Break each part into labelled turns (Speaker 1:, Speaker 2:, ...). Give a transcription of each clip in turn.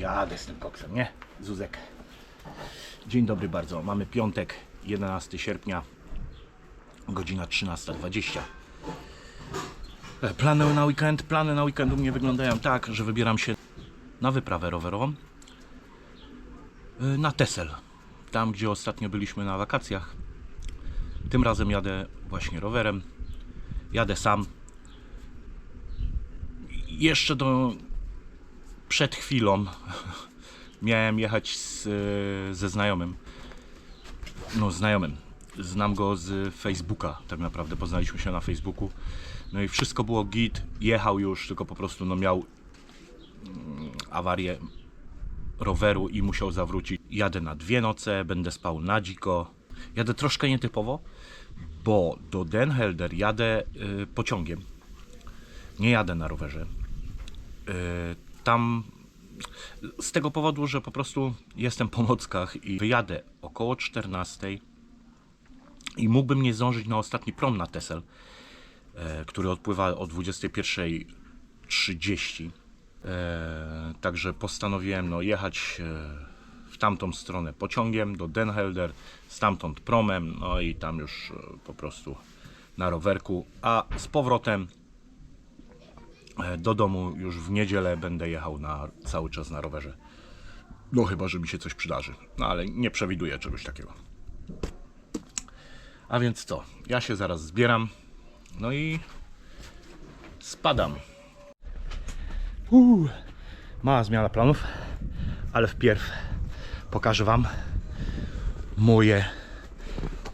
Speaker 1: jadę z tym koksem, nie? Zuzek. Dzień dobry bardzo. Mamy piątek, 11 sierpnia, godzina 13.20. E, Plany na weekend, plany na weekend u mnie wyglądają tak, że wybieram się na wyprawę rowerową e, na Tesel. Tam, gdzie ostatnio byliśmy na wakacjach. Tym razem jadę właśnie rowerem. Jadę sam. Jeszcze do przed chwilą miałem jechać z, ze znajomym. No, znajomym. Znam go z Facebooka, tak naprawdę. Poznaliśmy się na Facebooku. No i wszystko było git. Jechał już, tylko po prostu no, miał mm, awarię roweru i musiał zawrócić. Jadę na dwie noce, będę spał na dziko. Jadę troszkę nietypowo, bo do Den Helder jadę y, pociągiem. Nie jadę na rowerze. Y, tam z tego powodu, że po prostu jestem po nockach i wyjadę około 14 i mógłbym nie zdążyć na ostatni prom na Tesel, e, który odpływa o 21.30. E, także postanowiłem no, jechać e, w tamtą stronę pociągiem do Den Helder, stamtąd promem, no i tam już po prostu na rowerku, a z powrotem do domu już w niedzielę będę jechał na, cały czas na rowerze. No chyba, że mi się coś przydarzy. No ale nie przewiduję czegoś takiego. A więc co? Ja się zaraz zbieram. No i spadam. Uuu, mała zmiana planów, ale wpierw pokażę Wam moje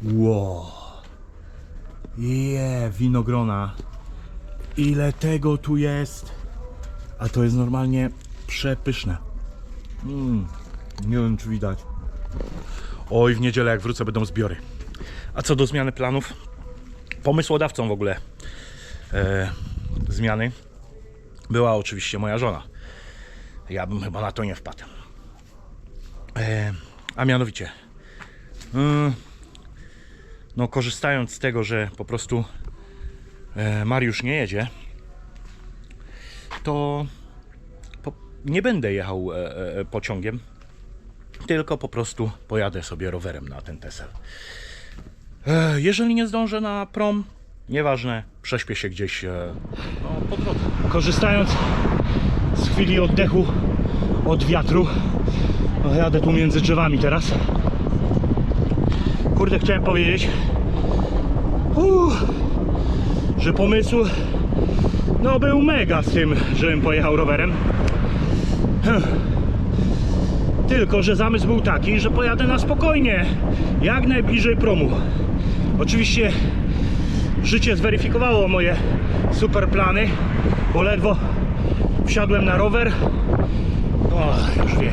Speaker 1: Ło. Je, winogrona. Ile tego tu jest. A to jest normalnie przepyszne. Mm, nie wiem czy widać. Oj, w niedzielę jak wrócę będą zbiory. A co do zmiany planów, pomysłodawcą w ogóle e, zmiany była oczywiście moja żona. Ja bym chyba na to nie wpadł. E, a mianowicie, mm, no korzystając z tego, że po prostu Mariusz nie jedzie, to nie będę jechał e, e, pociągiem, tylko po prostu pojadę sobie rowerem na ten Tesel. E, jeżeli nie zdążę na prom, nieważne, prześpię się gdzieś e, no, po drodze. Korzystając z chwili oddechu od wiatru, jadę tu między drzewami teraz. Kurde, chciałem powiedzieć, uh, że pomysł no był mega z tym, żebym pojechał rowerem. Tylko, że zamysł był taki, że pojadę na spokojnie, jak najbliżej promu. Oczywiście życie zweryfikowało moje super plany, bo ledwo wsiadłem na rower. O, już wie.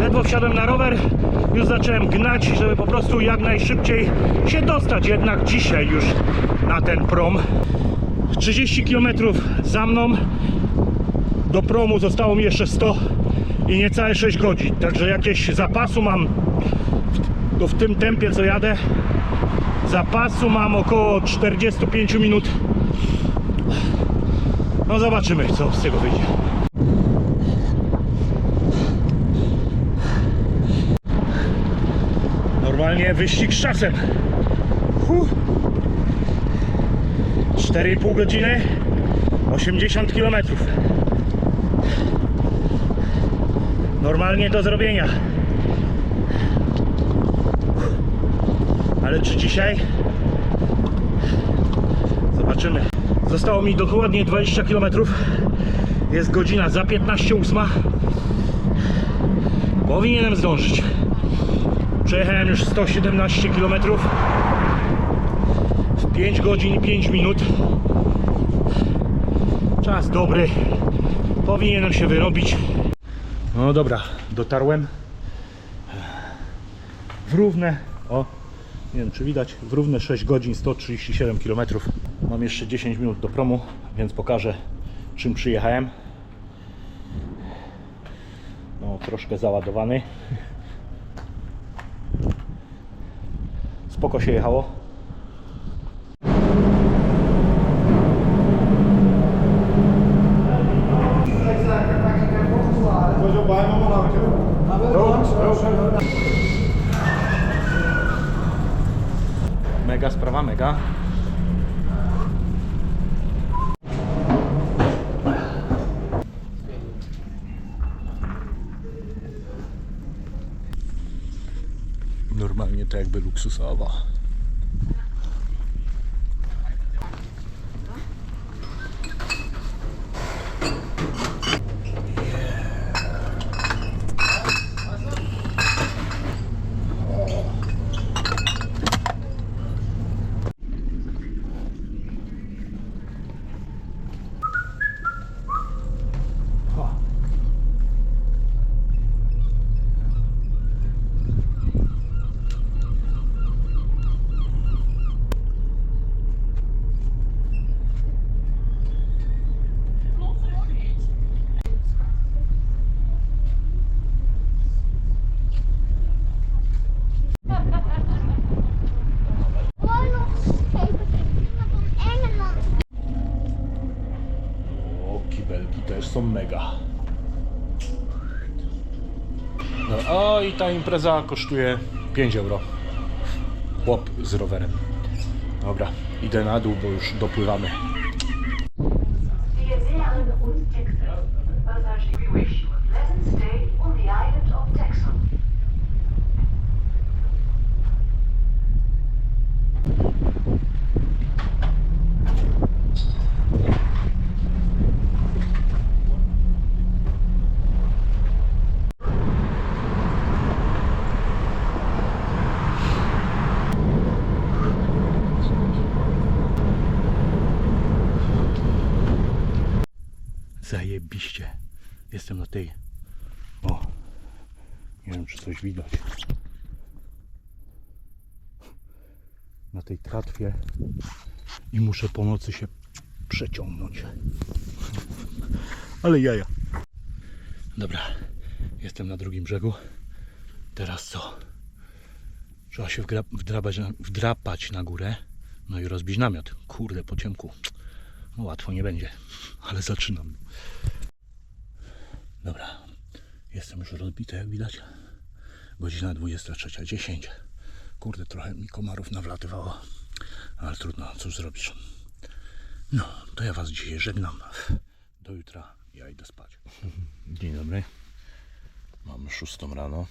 Speaker 1: Ledwo wsiadłem na rower, już zacząłem gnać, żeby po prostu jak najszybciej się dostać. Jednak dzisiaj już na ten prom. 30 km za mną, do promu zostało mi jeszcze 100 i niecałe 6 godzin, także jakieś zapasu mam to w tym tempie co jadę. Zapasu mam około 45 minut. No zobaczymy co z tego wyjdzie wyścig z czasem. Huh. 4,5 godziny 80 km normalnie do zrobienia. Ale czy dzisiaj? Zobaczymy. Zostało mi dokładnie 20 km jest godzina za 15.08 powinienem zdążyć przejechałem już 117 km w 5 godzin i 5 minut czas dobry powinienem się wyrobić no dobra, dotarłem w równe, o, nie wiem czy widać, w równe 6 godzin 137 km. Mam jeszcze 10 minut do promu, więc pokażę czym przyjechałem. No, troszkę załadowany. Spoko się Luxus, aber są mega. No, o, i ta impreza kosztuje 5 euro. Chłop z rowerem. Dobra, idę na dół, bo już dopływamy.
Speaker 2: Wir nähern uns Texel. Passagier, we wish you a pleasant stay on the island of Texel.
Speaker 1: Zajebiście. Jestem na tej. O. Nie wiem, czy coś widać. Na tej tratwie. Muszę po nocy się przeciągnąć. Ale jaja. Dobra. Jestem na drugim brzegu. Teraz co? Trzeba się wdrapać wdrapać na górę. No i rozbić namiot. Kurde, po ciemku. No, łatwo nie będzie, ale zaczynam. Dobra, jestem już rozbity, jak widać. Godzina 23.10. Kurde, trochę mi komarów nawlatywało, ale trudno, cóż zrobisz. No, to ja Was dzisiaj żegnam. Do jutra, ja idę spać. Dzień dobry. Mamy szóstą rano.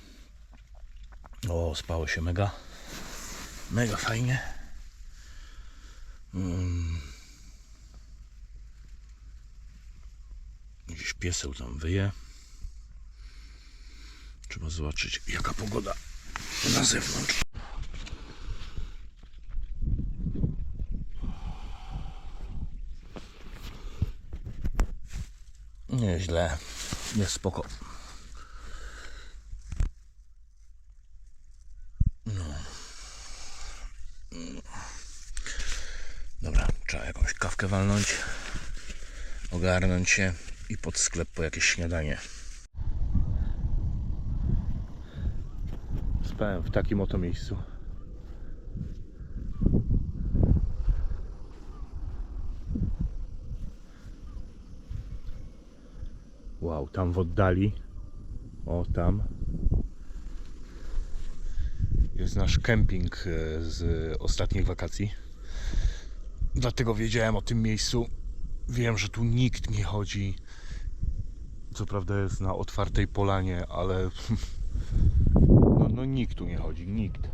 Speaker 1: O, spało się mega. Mega fajnie. Mm. Gdzieś pieseł tam wyje. Trzeba zobaczyć jaka pogoda na zewnątrz. Nieźle. Jest spoko. No. Dobra, trzeba jakąś kawkę walnąć ogarnąć się i pod sklep po jakieś śniadanie. Spałem w takim oto miejscu. Wow, tam w oddali. O, tam. Jest nasz kemping e, z ostatnich wakacji. Dlatego wiedziałem o tym miejscu Wiem, że tu nikt nie chodzi. Co prawda jest na otwartej polanie, ale no, no nikt tu nie chodzi, nikt.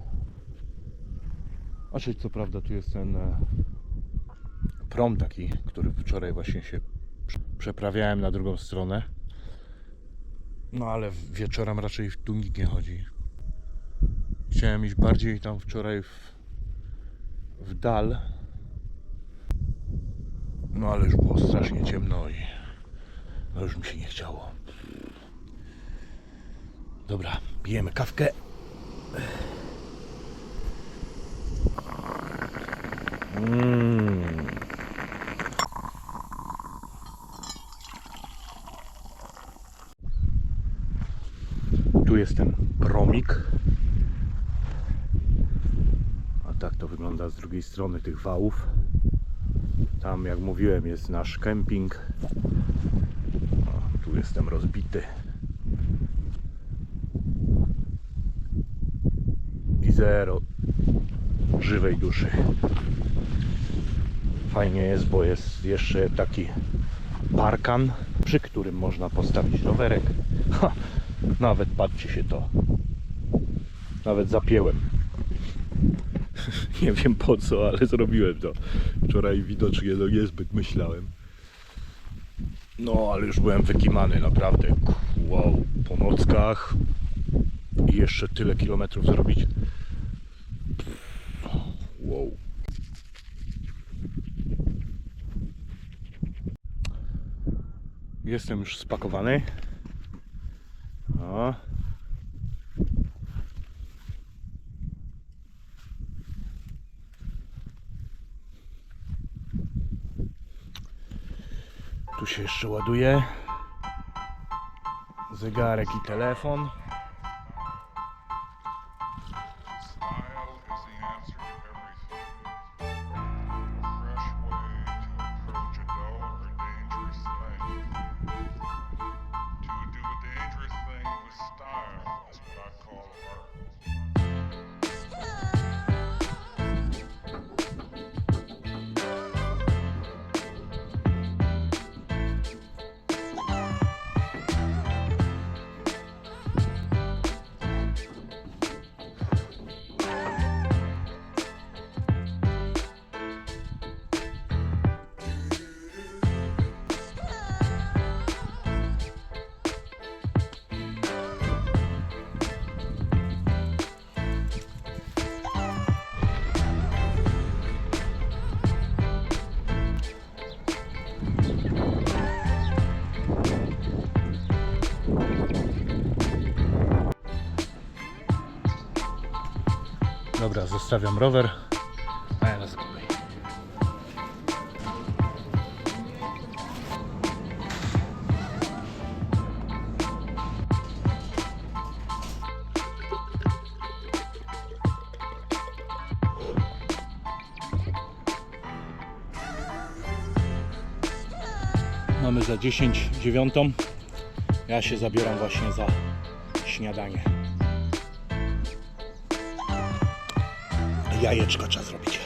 Speaker 1: Znaczy, co prawda tu jest ten e, prom taki, który wczoraj właśnie się prze- przeprawiałem na drugą stronę. No ale wieczorem raczej tu nikt nie chodzi. Chciałem iść bardziej tam wczoraj w, w dal, no ale już było strasznie ciemno i no już mi się nie chciało. Dobra, pijemy kawkę. Mm. Tu jest ten promik. A tak to wygląda z drugiej strony tych wałów. Tam, jak mówiłem, jest nasz kemping. O, tu jestem rozbity. I zero żywej duszy. Fajnie jest, bo jest jeszcze taki parkan, przy którym można postawić rowerek. Ha, nawet patrzcie się to. Nawet zapięłem. Nie wiem po co, ale zrobiłem to. Wczoraj widocznie no niezbyt myślałem. No, ale już byłem wykimany, naprawdę. Wow, po nockach i jeszcze tyle kilometrów zrobić. Wow. Jestem już spakowany. Tu się jeszcze ładuje. Zegarek i telefon. Dobra, zostawiam rower. A. Mamy za 10 dziewiątą. Ja się zabieram właśnie za śniadanie. Jajeczka trzeba zrobić.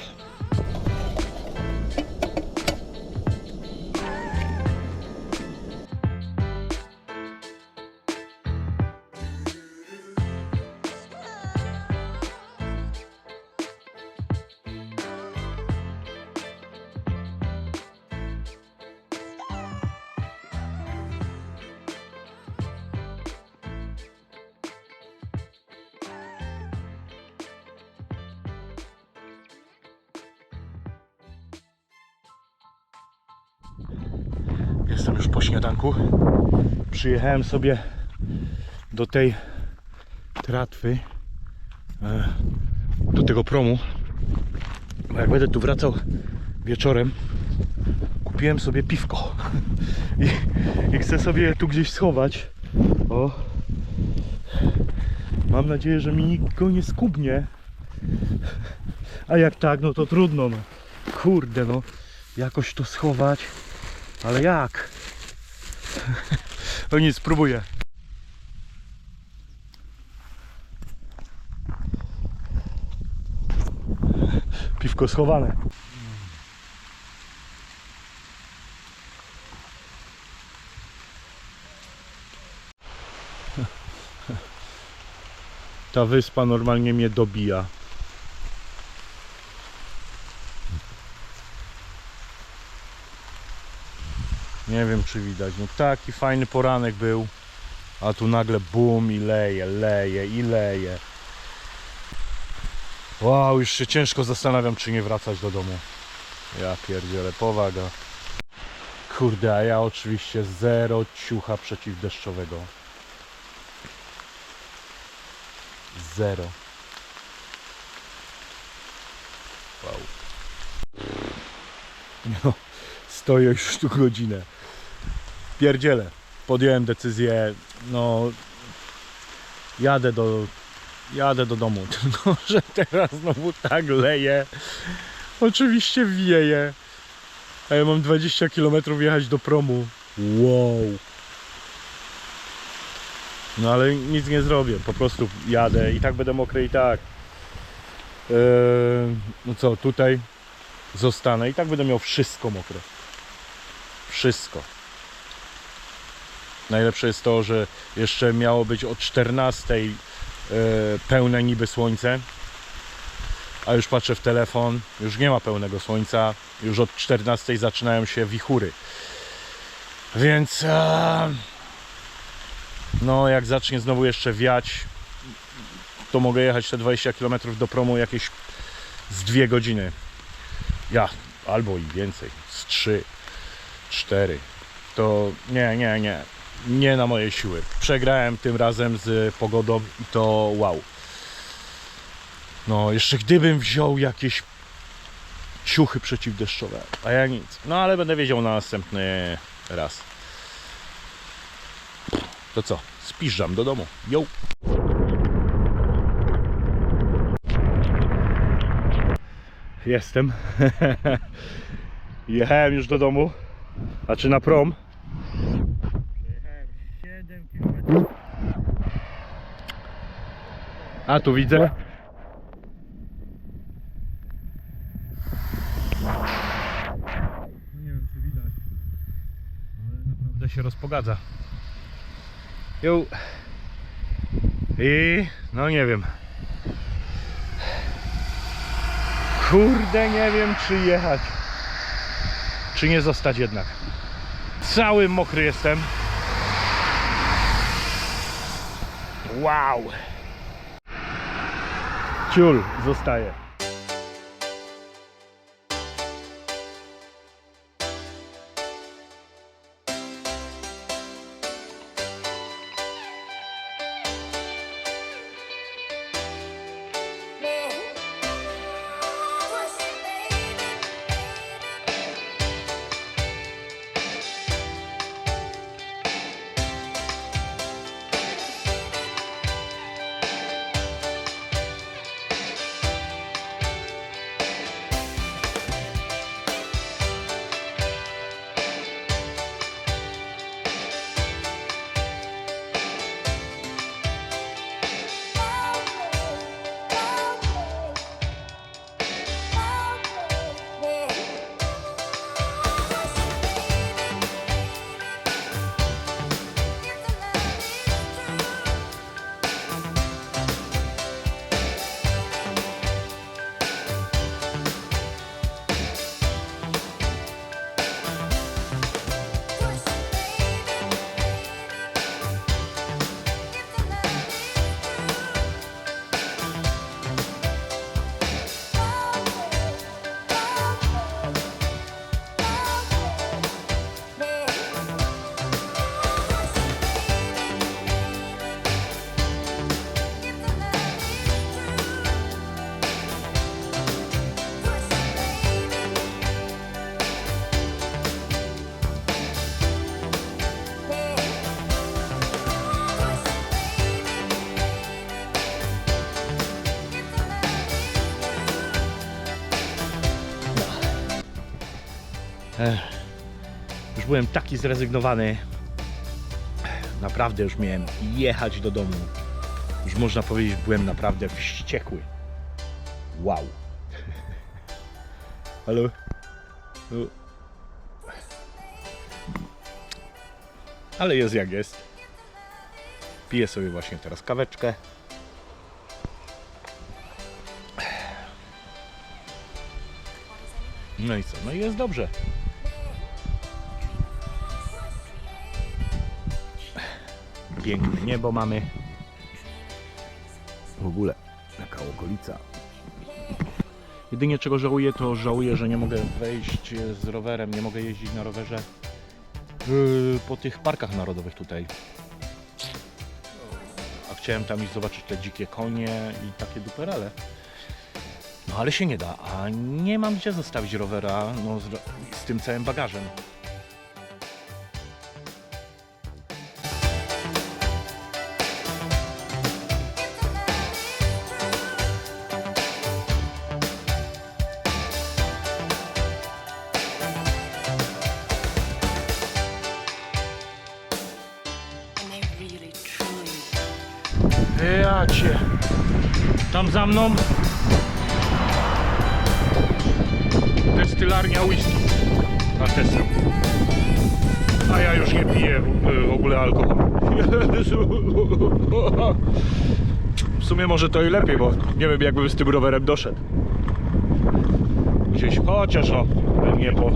Speaker 1: Jestem już po śniadanku. Przyjechałem sobie do tej tratwy, e, do tego promu. Jak będę tu wracał wieczorem, kupiłem sobie piwko i, i chcę sobie tu gdzieś schować. O. Mam nadzieję, że mi nikt go nie skubnie. A jak tak, no to trudno. No. Kurde, no. Jakoś to schować. Ale jak? No nic, spróbuję. Piwko schowane. Ta wyspa normalnie mnie dobija. Nie wiem czy widać. No taki fajny poranek był. A tu nagle bum i leje, leje i leje. Wow, już się ciężko zastanawiam czy nie wracać do domu. Ja pierdzielę, powaga. Kurde, a ja oczywiście zero ciucha przeciwdeszczowego. Zero. Wow. No, stoję już tu godzinę. Pierdzielę. Podjąłem decyzję, no jadę do jadę do domu, tylko że teraz znowu tak leje. Oczywiście wieje. A ja mam 20 km jechać do promu. Wow. No ale nic nie zrobię, po prostu jadę i tak będę mokry i tak. Eee, no co, tutaj zostanę i tak będę miał wszystko mokre. Wszystko. Najlepsze jest to, że jeszcze miało być o 14 e, pełne niby słońce, a już patrzę w telefon, już nie ma pełnego słońca, już od 14 zaczynają się wichury. Więc no jak zacznie znowu jeszcze wiać, to mogę jechać te 20 km do promu jakieś z 2 godziny. Ja, albo i więcej, z 3, 4. To nie, nie, nie. Nie na moje siły. Przegrałem tym razem z pogodą i to wow. No, jeszcze gdybym wziął jakieś ciuchy przeciwdeszczowe, a ja nic. No, ale będę wiedział na następny raz. To co? Spiżdżam do domu. Yo! Jestem. Jechałem już do domu. Znaczy na prom. A tu widzę. Nie wiem czy widać, ale naprawdę się rozpogadza. Jo. I no nie wiem. Kurde, nie wiem czy jechać. Czy nie zostać jednak. Cały mokry jestem. Wow. Ciul, zostaje. Już byłem taki zrezygnowany. Naprawdę już miałem jechać do domu. Już można powiedzieć, byłem naprawdę wściekły. Wow. Halo? No. Ale jest jak jest. Piję sobie właśnie teraz kaweczkę. No i co? No i jest dobrze. Piękne niebo mamy. W ogóle taka okolica. Jedynie czego żałuję, to żałuję, że nie mogę wejść z rowerem, nie mogę jeździć na rowerze yy, po tych parkach narodowych tutaj. A chciałem tam iść zobaczyć te dzikie konie i takie duperele. No ale się nie da, a nie mam gdzie zostawić rowera no, z, z tym całym bagażem. Za mną destylarnia whisky Artesa. A ja już nie piję w, ogóle alkoholu. W sumie może to i lepiej, bo nie wiem jakbym z tym rowerem doszedł. gdzieś, chociaż no, pewnie po,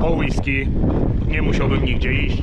Speaker 1: po whisky nie musiałbym nigdzie iść.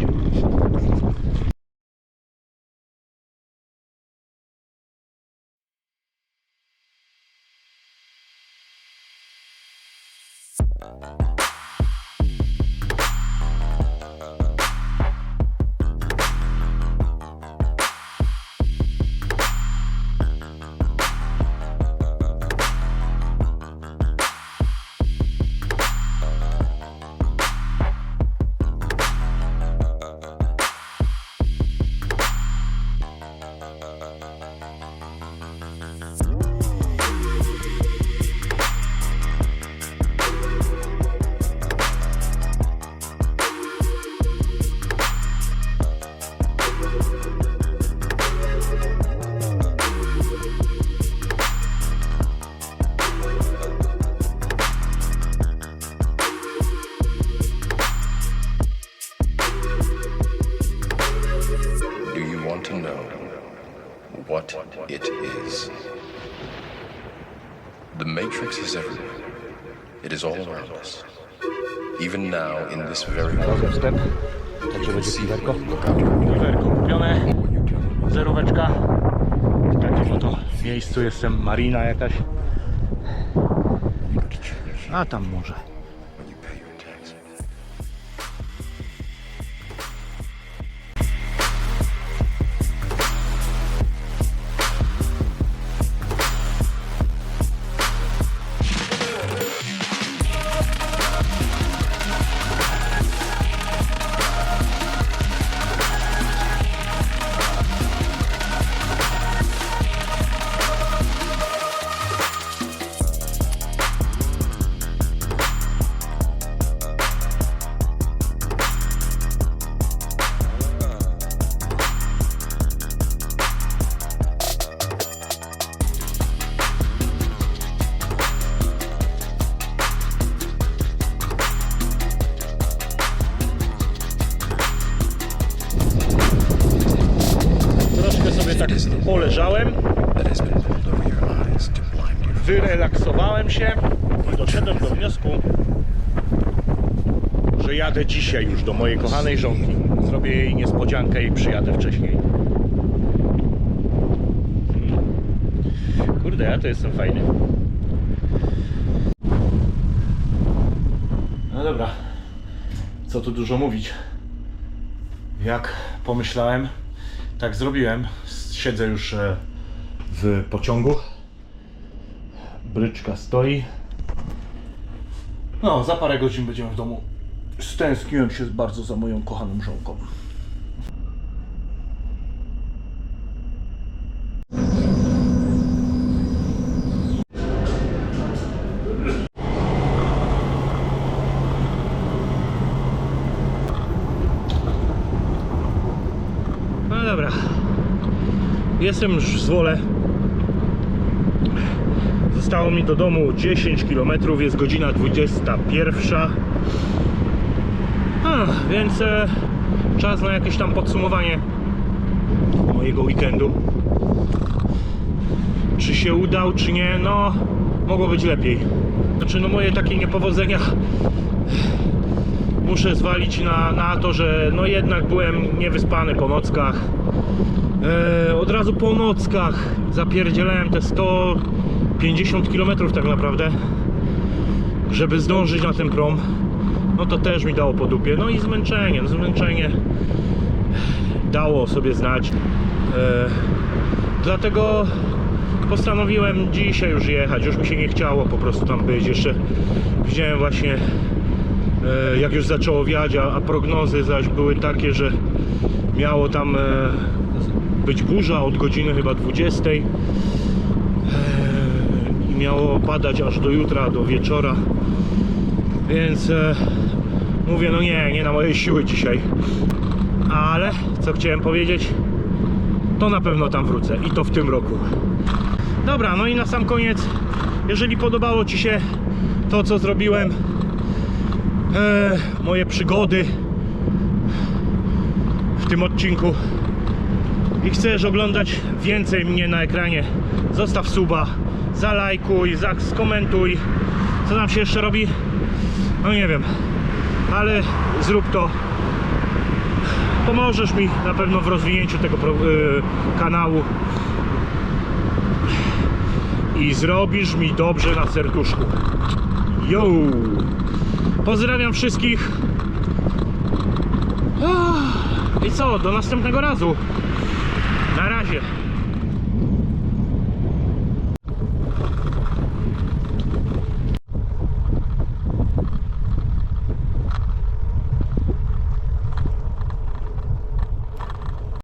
Speaker 1: Miejscu jestem, marina jakaś. A tam może.
Speaker 3: You.
Speaker 1: wyrelaksowałem się i doszedłem do wniosku, że jadę dzisiaj już do mojej kochanej żonki. Zrobię jej niespodziankę i przyjadę wcześniej. Hmm. Kurde, ja to jestem fajny. No dobra, co tu dużo mówić. Jak pomyślałem, tak zrobiłem. Siedzę już e, w pociągu. Bryczka stoi. No, za parę godzin będziemy w domu. Stęskniłem się bardzo za moją kochaną żonką. No dobra. Jestem już w Zwole. Zostało mi do domu 10 km, jest godzina 21. A, więc e, czas na jakieś tam podsumowanie mojego weekendu. Czy się udał, czy nie? No, mogło być lepiej. Znaczy, no moje takie niepowodzenia muszę zwalić na, na to, że no jednak byłem niewyspany po nockach. E, od razu po nockach zapierdzielałem te 150 km tak naprawdę, żeby zdążyć na ten prom. No to też mi dało po dupie. No i zmęczenie, no zmęczenie dało sobie znać. E, dlatego postanowiłem dzisiaj już jechać. Już mi się nie chciało po prostu tam być. Jeszcze widziałem właśnie e, jak już zaczęło wiać, a, a prognozy zaś były takie, że miało tam e, być burza od godziny chyba 20 e, i miało padać aż do jutra, do wieczora. Więc e, mówię no nie, nie na moje siły dzisiaj. Ale co chciałem powiedzieć to na pewno tam wrócę. I to w tym roku. Dobra, no i na sam koniec. Jeżeli podobało Ci się to co zrobiłem e, moje przygody w tym odcinku i chcesz oglądać więcej mnie na ekranie, zostaw suba, zalajkuj, za- skomentuj, Co tam się jeszcze robi? No nie wiem. Ale zrób to. Pomożesz mi na pewno w rozwinięciu tego y, kanału. I zrobisz mi dobrze na serduszku. Yo! Pozdrawiam wszystkich. Ah, I co? Do następnego razu. Na razie.